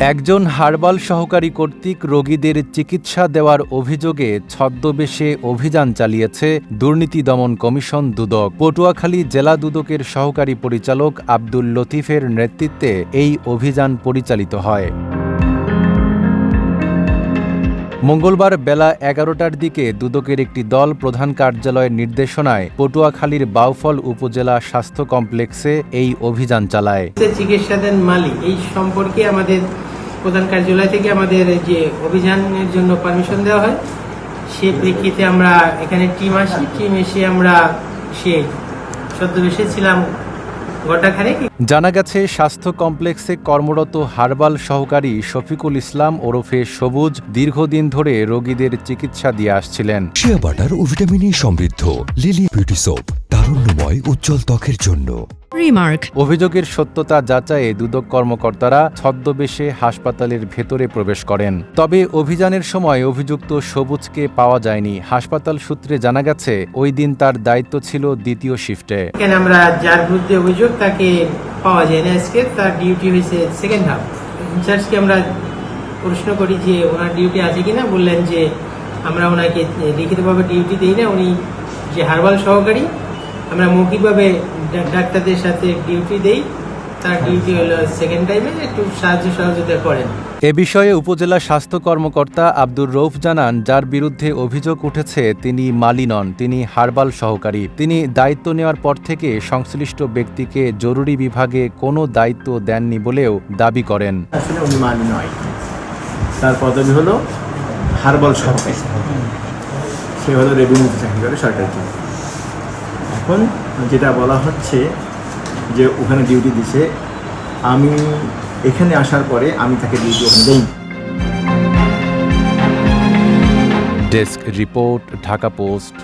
একজন হার্বাল সহকারী কর্তৃক রোগীদের চিকিৎসা দেওয়ার অভিযোগে ছদ্মবেশে অভিযান চালিয়েছে দুর্নীতি দমন কমিশন দুদক। পটুয়াখালী জেলা দুদকের সহকারী পরিচালক আব্দুল লতিফের নেতৃত্বে এই অভিযান পরিচালিত হয়। মঙ্গলবার বেলা এগারোটার দিকে দুদকের একটি দল প্রধান কার্যালয়ের নির্দেশনায় পটুয়াখালীর বাউফল উপজেলা স্বাস্থ্য কমপ্লেক্সে এই অভিযান চালায়। চিকিৎসাধীন মালিক, এই সম্পর্কে আমাদের প্রধান কার্যালয় থেকে আমাদের যে অভিযানের জন্য পারমিশন দেওয়া হয় সে প্রেক্ষিতে আমরা এখানে টিম আসি টিম এসে আমরা সে সদ্যবেশে ছিলাম জানা গেছে স্বাস্থ্য কমপ্লেক্সে কর্মরত হার্বাল সহকারী শফিকুল ইসলাম ওরফে সবুজ দীর্ঘদিন ধরে রোগীদের চিকিৎসা দিয়ে আসছিলেন। শিয়া বাটার ও ভিটামিনে সমৃদ্ধ লিলি বিউটি সোপ তারুণ্যময় উজ্জ্বল ত্বকের জন্য। রিমার্ক অভিযোগের সত্যতা যাচাইয়ে দুদক কর্মকর্তারা ছদ্মবেশে হাসপাতালের ভেতরে প্রবেশ করেন। তবে অভিযানের সময় অভিযুক্ত সবুজকে পাওয়া যায়নি। হাসপাতাল সূত্রে জানা গেছে ওই দিন তার দায়িত্ব ছিল দ্বিতীয় শিফটে। আমরা যার বিরুদ্ধে অভিযোগ তাকে পাওয়া যায় না আজকে তার ডিউটি হয়েছে সেকেন্ড হাফ ইনচার্জকে আমরা প্রশ্ন করি যে ওনার ডিউটি আছে কিনা বললেন যে আমরা ওনাকে লিখিতভাবে ডিউটি দিই না উনি যে হারবাল সহকারী আমরা মৌখিকভাবে ডাক্তারদের সাথে ডিউটি দেই। তার ডিউটি হলো সেকেন্ড টাইমে একটু সাহায্য সহযোগিতা করেন। এ বিষয়ে উপজেলা স্বাস্থ্য কর্মকর্তা আব্দুর রৌফ জানান যার বিরুদ্ধে অভিযোগ উঠেছে তিনি মালি নন তিনি হার্বাল সহকারী। তিনি দায়িত্ব নেওয়ার পর থেকে সংশ্লিষ্ট ব্যক্তিকে জরুরি বিভাগে কোনো দায়িত্ব দেননি বলেও দাবি করেন। আসলে উনি মানি নয়। তার পদবি হলো হার্বাল সহকারী। সে হলো রেভিনিউতে চাকরি করে সরকারি এখন যেটা বলা হচ্ছে যে ওখানে ডিউটি দিছে, আমি এখানে আসার পরে আমি তাকে ডিউটি ওখানে দেই ডেস্ক রিপোর্ট ঢাকা পোস্ট